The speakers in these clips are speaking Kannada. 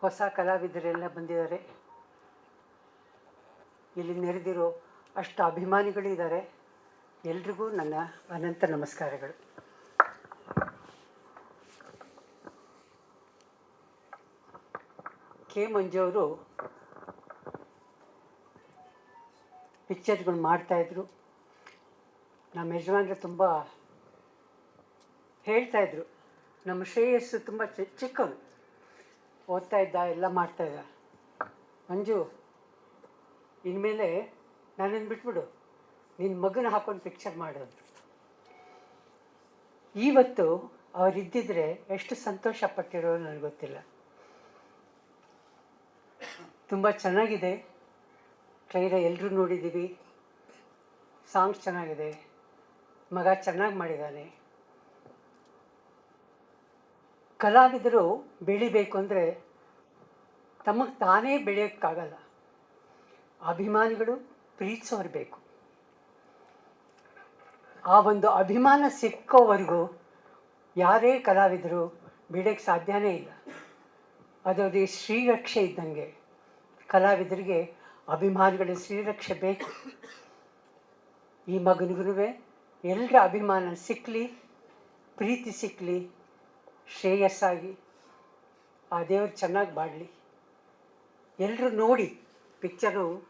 ಹೊಸ ಕಲಾವಿದರೆಲ್ಲ ಬಂದಿದ್ದಾರೆ. ಇಲ್ಲಿ ನೆರೆದಿರೋ ಅಷ್ಟು ಅಭಿಮಾನಿಗಳಿದ್ದಾರೆ. ಎಲ್ರಿಗೂ ನನ್ನ ಅನಂತ ನಮಸ್ಕಾರಗಳು. ಕೆ ಮಂಜು ಅವರು ಪಿಕ್ಚರ್ಗಳು ಮಾಡ್ತಾಯಿದ್ರು ನಮ್ಮ ಯಜಮಾನ್ರು ತುಂಬ ಹೇಳ್ತಾಯಿದ್ರು ನಮ್ಮ ಶ್ರೇಯಸ್ಸು ತುಂಬ ಚಿಕ್ಕವನು ಓದ್ತಾ ಇದ್ದ, ಎಲ್ಲ ಮಾಡ್ತಾ ಇದ್ದ. ಮಂಜು, ಇನ್ಮೇಲೆ ನನ್ನನ್ನು ಬಿಟ್ಬಿಡು. ನಿನ್ನ ಮಗನ ಹಾಕೊಂಡು ಪಿಕ್ಚರ್ ಮಾಡೋದು ಇವತ್ತು ಅವರಿದ್ದಿದ್ರೆ ಎಷ್ಟು ಸಂತೋಷ ಪಟ್ಟಿರೋ ನನಗೆ ಗೊತ್ತಿಲ್ಲ. ತುಂಬ ಚೆನ್ನಾಗಿದೆ. ಟ್ರೈರ ಎಲ್ಲರೂ ನೋಡಿದ್ದೀವಿ ಸಾಂಗ್ಸ್ ಚೆನ್ನಾಗಿದೆ. ಮಗ ಚೆನ್ನಾಗಿ ಮಾಡಿದ್ದಾನೆ ಕಲಾವಿದರು ಬೆಳಿಬೇಕು ಅಂದರೆ ತಮಗೆ ತಾನೇ ಬೆಳೆಯೋಕ್ಕಾಗಲ್ಲ. ಅಭಿಮಾನಿಗಳು ಪ್ರೀತಿಸೋರು ಬೇಕು. ಆ ಒಂದು ಅಭಿಮಾನ ಸಿಕ್ಕೋವರೆಗೂ ಯಾರೇ ಕಲಾವಿದರು ಬೆಳೆಯೋಕ್ಕೆ ಸಾಧ್ಯನೇ ಇಲ್ಲ. ಅದು ಶ್ರೀರಕ್ಷೆ ಇದ್ದಂಗೆ ಕಲಾವಿದರಿಗೆ ಅಭಿಮಾನಿಗಳ ಶ್ರೀರಕ್ಷೆ ಬೇಕು. ಈ ಮಗನಿಗೂ ಎಲ್ಲರ ಅಭಿಮಾನ ಸಿಕ್ಕಲಿ ಪ್ರೀತಿ ಸಿಕ್ಕಲಿ ಶ್ರೇಯಸ್ಸಾಗಿ ಆ ದೇವರು ಚೆನ್ನಾಗಿ ಬಾಡಲಿ ಎಲ್ಲರೂ ನೋಡಿ ಪಿಕ್ಚರು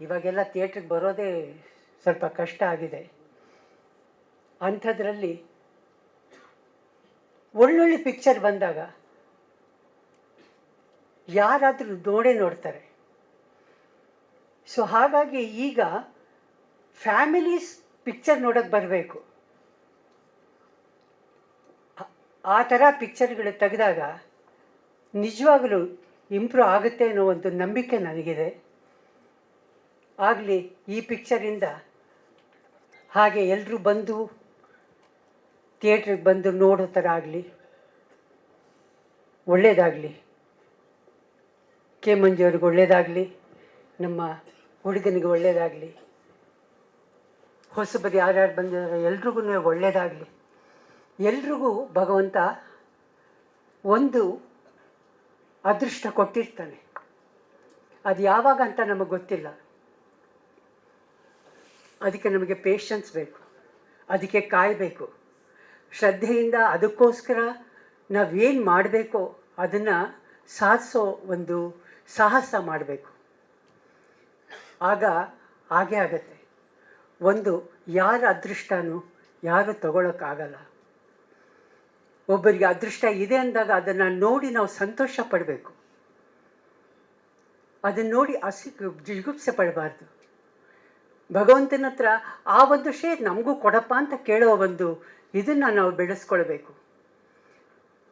ಇವಾಗೆಲ್ಲ ಥಿಯೇಟ್ರಿಗೆ ಬರೋದೇ ಸ್ವಲ್ಪ ಕಷ್ಟ ಆಗಿದೆ. ಅಂಥದ್ರಲ್ಲಿ ಒಳ್ಳೊಳ್ಳೆ ಪಿಕ್ಚರ್ ಬಂದಾಗ ಯಾರಾದರೂ ನೋಡೇ ನೋಡ್ತಾರೆ. ಸೊ ಹಾಗಾಗಿ ಈಗ ಫ್ಯಾಮಿಲೀಸ್ ಪಿಕ್ಚರ್ ನೋಡೋಕ್ಕೆ ಬರಬೇಕು. ಆ ಥರ ಪಿಕ್ಚರ್ಗಳು ತೆಗೆದಾಗ ನಿಜವಾಗಲೂ ಇಂಪ್ರೂವ್ ಆಗುತ್ತೆ ಅನ್ನೋ ಒಂದು ನಂಬಿಕೆ ನನಗಿದೆ. ಆಗಲಿ, ಈ ಪಿಕ್ಚರಿಂದ ಹಾಗೆ ಎಲ್ಲರೂ ಬಂದು ಥಿಯೇಟ್ರಿಗೆ ಬಂದು ನೋಡೋ ಥರ ಆಗಲಿ ಒಳ್ಳೆಯದಾಗಲಿ ಕೆ ಮಂಜು ಅವ್ರಿಗೆ ಒಳ್ಳೆಯದಾಗಲಿ ನಮ್ಮ ಹುಡುಗನಿಗೆ ಒಳ್ಳೆಯದಾಗಲಿ ಹೊಸಬರು ಯಾರ್ಯಾರು ಬಂದಿದ್ದಾರೆ ಎಲ್ರಿಗೂ ಒಳ್ಳೆಯದಾಗಲಿ ಎಲ್ರಿಗೂ ಭಗವಂತ ಒಂದು ಅದೃಷ್ಟ ಕೊಟ್ಟಿರ್ತಾನೆ. ಅದು ಯಾವಾಗ ಅಂತ ನಮಗೆ ಗೊತ್ತಿಲ್ಲ. ಅದಕ್ಕೆ ನಮಗೆ ಪೇಷನ್ಸ್ ಬೇಕು. ಅದಕ್ಕೆ ಕಾಯಬೇಕು. ಶ್ರದ್ಧೆಯಿಂದ ಅದಕ್ಕೋಸ್ಕರ ನಾವೇನು ಮಾಡಬೇಕೋ ಅದನ್ನು ಸಾಧಿಸೋ ಒಂದು ಸಾಹಸ ಮಾಡಬೇಕು. ಆಗ ಹಾಗೆ ಆಗತ್ತೆ. ಒಂದು ಯಾರ ಅದೃಷ್ಟನೂ ಯಾರು ತಗೊಳಕ್ಕಾಗಲ್ಲ. ಒಬ್ಬರಿಗೆ ಅದೃಷ್ಟ ಇದೆ ಅಂದಾಗ ಅದನ್ನು ನೋಡಿ ನಾವು ಸಂತೋಷ ಪಡಬೇಕು. ಅದನ್ನು ನೋಡಿ ಅಸಿ ಜಿಗುಪ್ಸೆ ಪಡಬಾರ್ದು. ಭಗವಂತನ ಹತ್ರ ಆ ಒಂದು ಶೇ ನಮಗೂ ಕೊಡಪ್ಪ ಅಂತ ಕೇಳೋ ಒಂದು ಇದನ್ನು ನಾವು ಬೆಳೆಸ್ಕೊಳ್ಬೇಕು.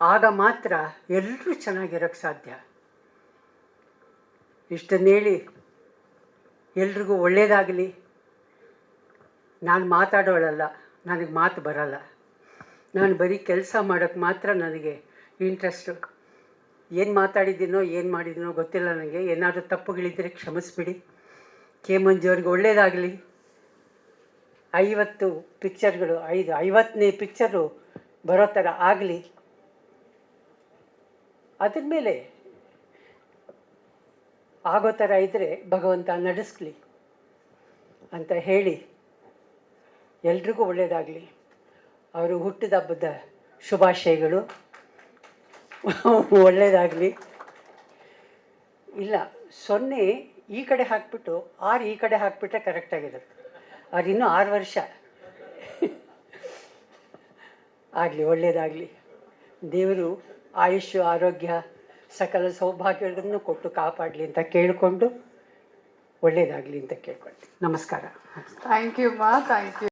ಆಗ ಮಾತ್ರ ಎಲ್ಲರೂ ಚೆನ್ನಾಗಿರೋಕ್ಕೆ ಸಾಧ್ಯ. ಇಷ್ಟನ್ನೇಳಿ ಎಲ್ರಿಗೂ ಒಳ್ಳೆಯದಾಗಲಿ ನಾನು ಮಾತಾಡೋಳಲ್ಲ, ನನಗೆ ಮಾತು ಬರಲ್ಲ. ನಾನು ಬರೀ ಕೆಲಸ ಮಾಡೋಕ್ಕೆ ಮಾತ್ರ ನನಗೆ ಇಂಟ್ರೆಸ್ಟು ಏನು ಮಾತಾಡಿದ್ದೀನೋ, ಏನು ಮಾಡಿದ್ದೀನೋ ಗೊತ್ತಿಲ್ಲ ನನಗೆ. ಏನಾದರೂ ತಪ್ಪುಗಳಿದ್ದರೆ ಕ್ಷಮಿಸ್ಬಿಡಿ. ಕೆ ಮಂಜು ಅವ್ರಿಗೆ ಒಳ್ಳೆಯದಾಗಲಿ ಐವತ್ತು ಪಿಕ್ಚರ್ಗಳು ಐದು, ಐವತ್ತನೇ ಪಿಕ್ಚರು ಬರೋ ಥರ ಆಗಲಿ. ಅದ್ರ ಮೇಲೆ ಆಗೋ ಥರ ಇದ್ದರೆ ಭಗವಂತ ನಡೆಸ್ಲಿ ಅಂತ ಹೇಳಿ ಎಲ್ರಿಗೂ ಒಳ್ಳೆಯದಾಗಲಿ ಅವರು ಹುಟ್ಟಿದ ಹಬ್ಬದ ಶುಭಾಶಯಗಳು. ಒಳ್ಳೆಯದಾಗಲಿ ಇಲ್ಲ, ಸೊನ್ನೆ ಈ ಕಡೆ ಹಾಕ್ಬಿಟ್ಟು, ಆರು ಈ ಕಡೆ ಹಾಕ್ಬಿಟ್ರೆ ಕರೆಕ್ಟಾಗಿರುತ್ತೆ ಅವ್ರು ಇನ್ನೂ ಆರು ವರ್ಷ. ಆಗಲಿ ಒಳ್ಳೆಯದಾಗಲಿ ದೇವರು ಆಯುಷ್ಯ, ಆರೋಗ್ಯ, ಸಕಲ ಸೌಭಾಗ್ಯಗಳನ್ನು ಕೊಟ್ಟು ಕಾಪಾಡಲಿ ಅಂತ ಕೇಳಿಕೊಂಡು ಒಳ್ಳೆಯದಾಗಲಿ ಅಂತ ಕೇಳ್ಕೊಳ್ತೀನಿ. ನಮಸ್ಕಾರ. ಥ್ಯಾಂಕ್ ಯು ಮಾ ಥ್ಯಾಂಕ್ ಯು